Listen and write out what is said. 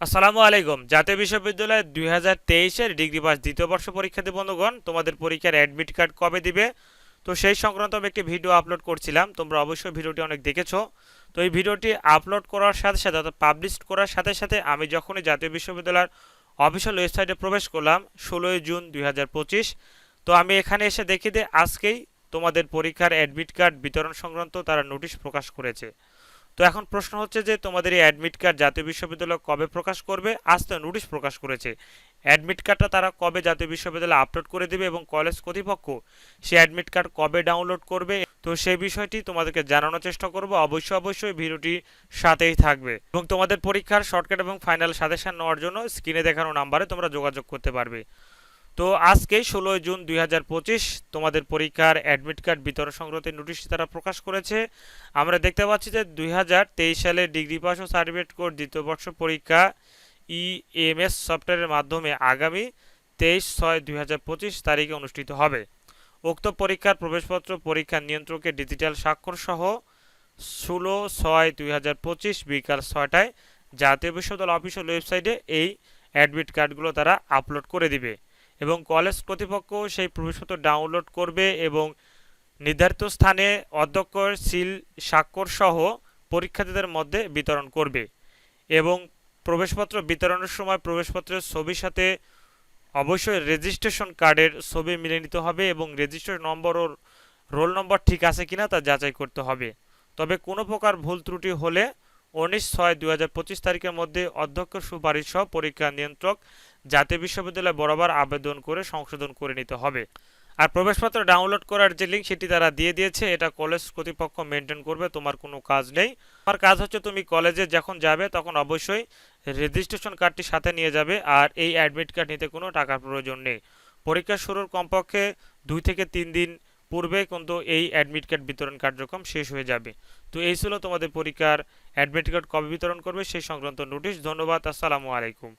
আসসালামু আলাইকুম। জাতীয় বিশ্ববিদ্যালয় দুই হাজার তেইশের ডিগ্রি পাস দ্বিতীয় বর্ষ পরীক্ষার্থী বন্ধুগণ, তোমাদের পরীক্ষার অ্যাডমিট কার্ড কবে দিবে? তো সেই সংক্রান্ত আমি একটি ভিডিও আপলোড করছিলাম, তোমরা অবশ্যই ভিডিওটি অনেক দেখেছ। তো এই ভিডিওটি আপলোড করার সাথে সাথে অর্থাৎ পাবলিশ করার সাথে সাথে আমি যখনই জাতীয় বিশ্ববিদ্যালয়ের অফিসিয়াল ওয়েবসাইটে প্রবেশ করলাম, ষোলোই জুন দুই হাজার পঁচিশ, তো আমি এখানে এসে দেখি যে আজকেই তোমাদের পরীক্ষার অ্যাডমিট কার্ড বিতরণ সংক্রান্ত তারা নোটিশ প্রকাশ করেছে। তো এখন প্রশ্ন হচ্ছে যে তোমাদের এই অ্যাডমিট কার্ড জাতীয় বিশ্ববিদ্যালয় কবে প্রকাশ করবে? আজ তো নোটিশ প্রকাশ করেছে। অ্যাডমিট কার্ডটা তারা কবে জাতীয় বিশ্ববিদ্যালয়ে আপলোড করে দেবে এবং কলেজ কর্তৃপক্ষ সেই অ্যাডমিট কার্ড কবে ডাউনলোড করবে? তো সেই বিষয়টি তোমাদেরকে জানানোর চেষ্টা করব। অবশ্যই অবশ্যই ভিডিওটি সাথেই থাকবে। এবং তোমাদের পরীক্ষার শর্টকাট এবং ফাইনাল সাজেশন নেওয়ার জন্য স্ক্রিনে দেখানো নাম্বারে তোমরা যোগাযোগ করতে পারবে। তো আজকে ষোলোই জুন দুই হাজার পঁচিশ তোমাদের পরীক্ষার অ্যাডমিট কার্ড বিতরণ সংক্রান্ত নোটিশ তারা প্রকাশ করেছে। আমরা দেখতে পাচ্ছি যে দুই হাজার তেইশ সালে ডিগ্রি পাস ও সার্টিফিকেট কোর্স দ্বিতীয় বর্ষ পরীক্ষা ইএমএস সফটওয়্যারের মাধ্যমে আগামী তেইশ ছয় দুই তারিখে অনুষ্ঠিত হবে। উক্ত পরীক্ষার প্রবেশপত্র পরীক্ষা নিয়ন্ত্রকের ডিজিটাল স্বাক্ষর সহ ষোলো ছয় দুই বিকাল ছয়টায় জাতীয় বিশ্ববিদ্যালয় অফিসিয়াল ওয়েবসাইটে এই অ্যাডমিট কার্ডগুলো তারা আপলোড করে দিবে। এবং কলেজ কর্তৃপক্ষ সেই প্রবেশপত্র ডাউনলোড করবে এবং নির্ধারিত স্থানে অধ্যক্ষ সিল স্বাক্ষর সহ পরীক্ষার্থীদের মধ্যে বিতরণ করবে এবং প্রবেশপত্র বিতরণের সময় প্রবেশপত্রের ছবির সাথে অবশ্যই রেজিস্ট্রেশন কার্ডের ছবি মিলে নিতে হবে এবং রেজিস্ট্রেশন নম্বর ও রোল নম্বর ঠিক আছে কিনা তা যাচাই করতে হবে। তবে কোনো প্রকার ভুল ত্রুটি হলে উনিশ ছয় দু তারিখের মধ্যে অধ্যক্ষ সুপারিশ সহ পরীক্ষা নিয়ন্ত্রক জাতীয় বিশ্ববিদ্যালয় বরাবর আবেদন করে সংশোধন করে নিতে হবে। আর প্রবেশপত্র ডাউনলোড করার যে লিঙ্ক সেটি তারা দিয়ে দিয়েছে, এটা কলেজ কর্তৃপক্ষ মেনটেন করবে, তোমার কোনো কাজ নেই। তোমার কাজ হচ্ছে তুমি কলেজে যখন যাবে তখন অবশ্যই রেজিস্ট্রেশন কার্ডটি সাথে নিয়ে যাবে, আর এই অ্যাডমিট কার্ড নিতে কোনো টাকার প্রয়োজন নেই। পরীক্ষা শুরুর কমপক্ষে দুই থেকে তিন দিন পূর্বে কিন্তু এই অ্যাডমিট কার্ড বিতরণ কার্যক্রম শেষ হয়ে যাবে। তো এই ছিল তোমাদের পরীক্ষার অ্যাডমিট কার্ড কবে বিতরণ করবে সেই সংক্রান্ত নোটিশ ধন্যবাদ, আসসালামু আলাইকুম।